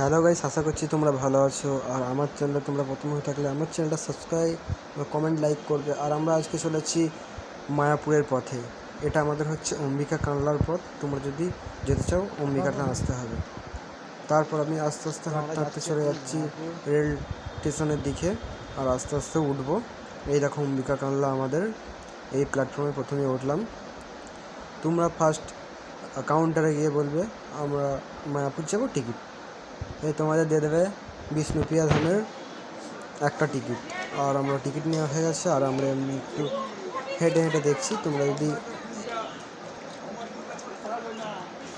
Hello guys, আশা করছি তোমরা ভালো আছো। আর আমার চ্যানেলে তোমরা প্রথম হয়ে থাকলে আমার চ্যানেলটা সাবস্ক্রাইব কমেন্ট লাইক করবে। আর আমরা আজকে চলেছি মায়াপুরের পথে। এটা আমাদের হচ্ছে অম্বিকা কানলার পথ। তোমরা যদি যেতে চাও অম্বিকাটা আসতে হবে। তারপর আমি আস্তে আস্তে হাঁটতে হাঁটতে চলে যাচ্ছি রেল স্টেশনের দিকে। আর আস্তে আস্তে উঠবো। এই দেখো অম্বিকা কানলা আমাদের। এই প্ল্যাটফর্মে প্রথমে উঠলাম। তোমরা ফার্স্ট কাউন্টারে গিয়ে বলবে, আমরা মায়াপুর যাব টিকিট এই তোমাদের দিয়ে দেবে বিষ্ণুপ্রিয়া ধামের একটা টিকিট। আর আমরা টিকিট নেওয়া হয়ে গেছে, আর আমরা এমনি একটু হেঁটে হেঁটে দেখছি। তোমরা যদি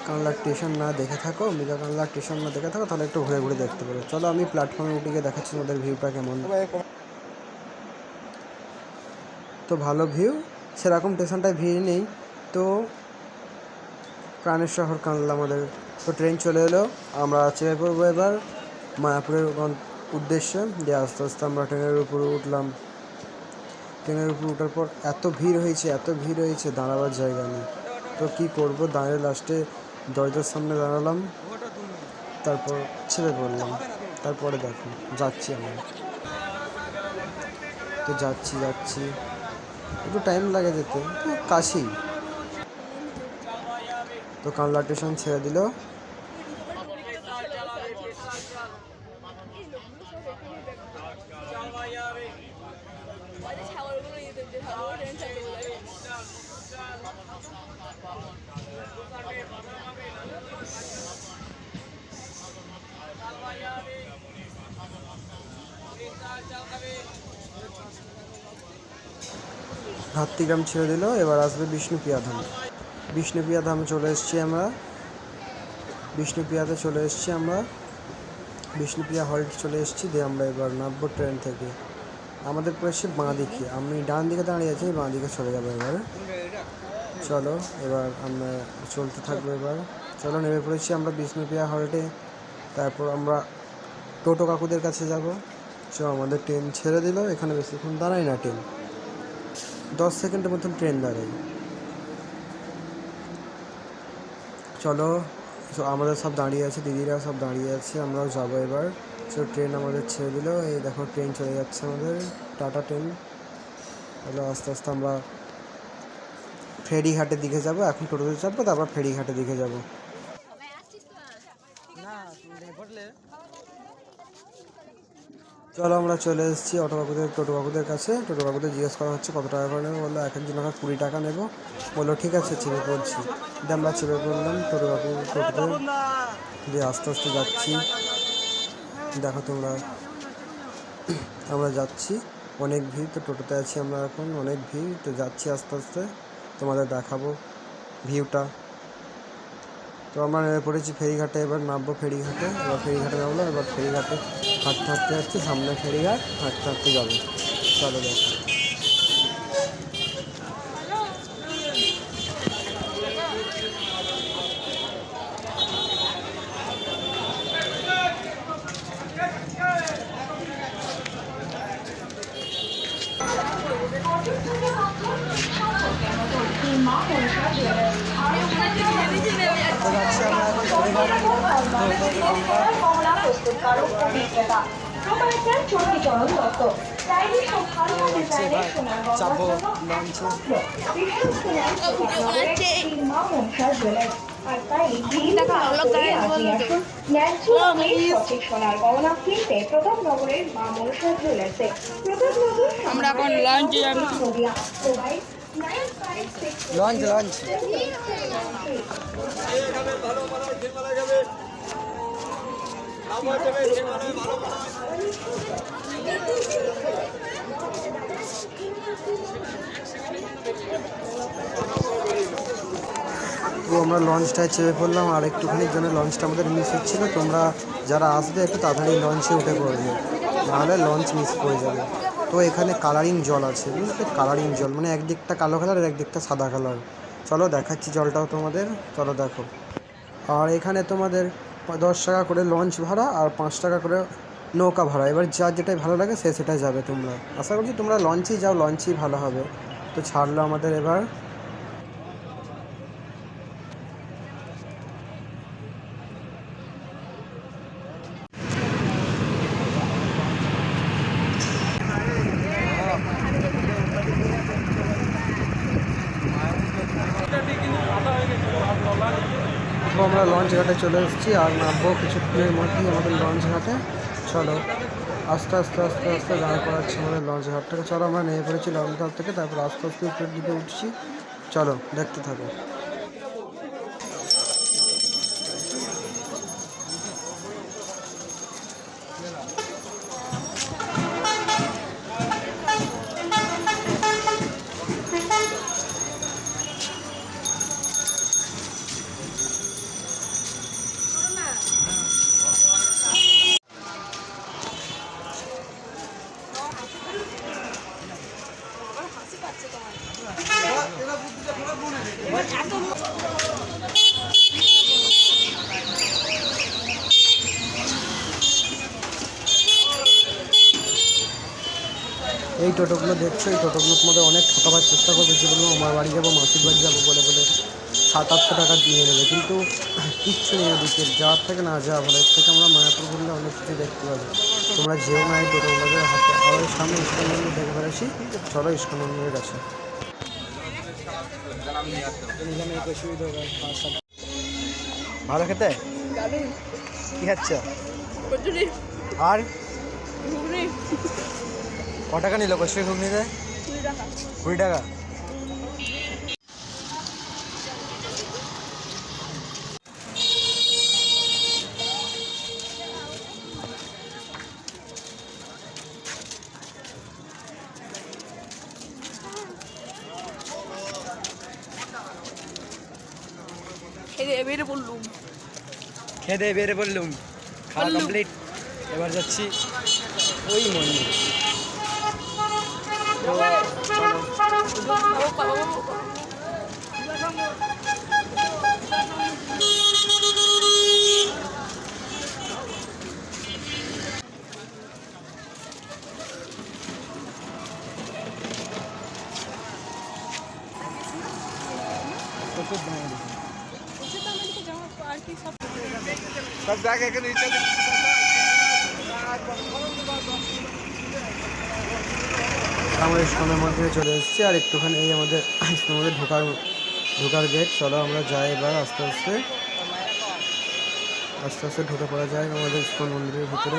কানলা স্টেশন না দেখে থাকো, অম্বিকা কানলা স্টেশন না দেখে থাকো, তাহলে একটু ঘুরে ঘুরে দেখতে পারো। চলো আমি প্ল্যাটফর্মে উঠে গিয়ে দেখাচ্ছি তোমাদের ভিউটা কেমন। তো ভালো ভিউ সেরকম স্টেশনটায় ভিড় নেই। তো প্রাণের শহর কানলা আমাদের তো ট্রেন চলে এলো। আমরা চেপে পড়ব এবার। মায়াপুরের উদ্দেশ্যে? দিয়ে আস্তে আস্তে আমরা ট্রেনের উপরে উঠলাম। ট্রেনের উপর ওঠার পর এত ভিড় হয়েছে, এত ভিড় হয়েছে, দাঁড়াবার জায়গা নেই। তো কী করব? দাঁড়িয়ে লাস্টে দরজার সামনে দাঁড়ালাম। তারপর ছেড়ে পড়লাম। তারপরে দেখো, যাচ্ছি আমরা। তো যাচ্ছি যাচ্ছি। একটু টাইম লাগে যেতে কাছেই। তো কানলা স্টেশন ছেড়ে দিল। হাত্তিগ্রাম ছেড়ে দিল, এবার আসবে বিষ্ণুপ্রিয়া ধাম। বিষ্ণুপ্রিয়া ধামে চলে এসেছি আমরা। বিষ্ণুপ্রিয়াতে চলে এসেছি আমরা। বিষ্ণুপ্রিয়া হল্ট চলে এসেছি, দিয়ে আমরা এবার নামবো ট্রেন থেকে। আমাদের পড়েছে বাঁ দিকে। আমি ডান দিকে দাঁড়িয়ে আছি, বাঁ দিকে চলে যাব এবার। চলো, এবার আমরা চলতে থাকব এবার। চলো, নেমে পড়েছি আমরা বিষ্ণুপ্রিয়া হল্টে। তারপর আমরা টোটো কাকুদের কাছে যাব। চ আমাদের ট্রেন ছেড়ে দিল, এখানে বেশিক্ষণ দাঁড়ায় না ট্রেন। দশ সেকেন্ডের মতন ট্রেন দাঁড়ায় চলো so, আমাদের সব দাঁড়িয়ে আছে দিদিরা সব দাঁড়িয়ে আছে, আমরাও যাব এবার। সো ট্রেন আমাদের ছেড়ে দিল, এই দেখো ট্রেন চলে যাচ্ছে আমাদের টাটা ট্রেন তাহলে আস্তে আস্তে আমরা ফেরিঘাটের দিকে যাব, এখন টোটোতে চাপবো, তারপর ফেরিঘাটের দিকে যাব। চলো আমরা চলে এসেছি অটো কাকুদের টোটো কাকুদের কাছে। টোটো কাকুদের জিজ্ঞেস করা হচ্ছে কত টাকা করে নেব। বলল, এক একজন আমরা কুড়ি টাকা নেব। বলল, ঠিক আছে, চেপে পড়ছি। দিয়ে আমরা চেপে পড়লাম। টোটো কাকু টোটোতে দিয়ে আস্তে আস্তে যাচ্ছি। দেখো তোমরা, আমরা যাচ্ছি। অনেক ভিড়, তো টোটোতে আছি আমরা এখন। অনেক ভিড়, তো যাচ্ছি আস্তে আস্তে। তোমাদের দেখাবো ভিউটা। তো আমরা নেমে পড়েছি ফেরিঘাটে, এবার নামবো ফেরিঘাটে। এবার ফেরিঘাটে নামলাম এবার ফেরিঘাটে হাঁটতে হাঁটতে যাচ্ছি, সামনে ফেরিঘাট, হাঁটতে হাঁটতে যাব। চলো দেখো। তো যাচ্ছি আমরা এখন গহনার জন্য লঞ্চে আমরা এখন লঞ্চে যাব। লঞ্চ লঞ্চ তো আমরা লঞ্চটায় চেপে পড়লাম আর একটুখানির জন্য লঞ্চটা আমাদের মিস হচ্ছিল। তোমরা যারা আসবে একটু তাড়াতাড়ি লঞ্চে উঠে পড়বে। নাহলে লঞ্চ মিস করে যাবে। তো এখানে কালারিং জল আছে, বুঝলে? কালারিং জল মানে একদিকটা কালো কালার আর একদিকটা সাদা কালার চলো দেখাচ্ছি জলটাও তোমাদের, চলো দেখো। আর এখানে তোমাদের দশ টাকা করে লঞ্চ ভাড়া আর পাঁচ টাকা করে নৌকা ভাড়া। এবার যার যেটাই ভালো লাগে সে সেটাই যাবে তোমরা। আশা করছি তোমরা লঞ্চেই যাও লঞ্চেই ভালো হবে। তো ছাড়লো আমাদের এবার তো আমরা লঞ্চ ঘাটে চলে এসেছি আর নামবো কিছুক্ষণের মধ্যেই আমাদের লঞ্চ ঘাটে। চলো, আস্তে আস্তে আস্তে আস্তে দাঁড় করাচ্ছি আমাদের লঞ্চ ঘাটটাকে। চলো, আমরা নেমে পড়েছি লঞ্চ ঘাট থেকে, তারপর আস্তে আস্তে উপরের দিকে উঠছি। চলো, দেখতে থাকো। এই টোটোগুলো দেখছ? এই টোটোগুলোর মধ্যে অনেক ঠকাবার চেষ্টা করবে যে বলব আমার বাড়ি যাব মাসির বাড়ি যাব বলে বলে সাত আটশো টাকা দিয়ে নেবে। কিন্তু কিচ্ছু নেই ওদিকে যাওয়ার থেকে না যাওয়া ভালো এর থেকে আমরা মায়াপুর ঘুরলে অনেক কিছু দেখতে পাবো। তোমরা যেও না এই টোটোগুলোদের হাতে ওই সামনে ইস্কন মন্দির দেখে ফেলেছি। চলো ইস্কন মন্দিরের কাছে। ভালো খেতে? কি খাচ্ছ? আর? ক টাকা নিল কষি ঘুগনিতে কুড়ি টাকা। খেয়ে বেড়ে বললুম খেয়ে বেড়ে বললুম খাওয়া কমপ্লিট এবার যাচ্ছি ওই মন্দির। সব দেখ এখানে ইচ্ছা আমরা ইস্কনের মধ্যে চলে এসেছি, আর একটুখানি এই আমাদের ইস্কনের মধ্যে ঢোকার ঢোকার গেট চলো আমরা যাই এবার, আস্তে আস্তে। আস্তে আস্তে ঢুকে পড়া যায় আমাদের ইস্কন মন্দিরের ভিতরে।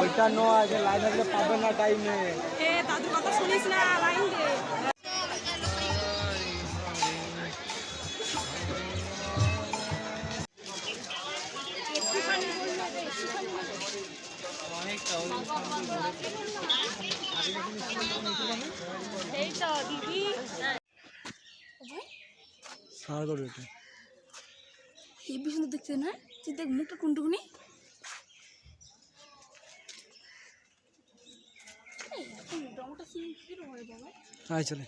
ওইটা নয় যে লাইন আসলে পাবে না টাইমে সার করবে এটা এই পিছনে দেখতে না? তুই দেখ মুখটা কোনটুকুনি? আয় চলে।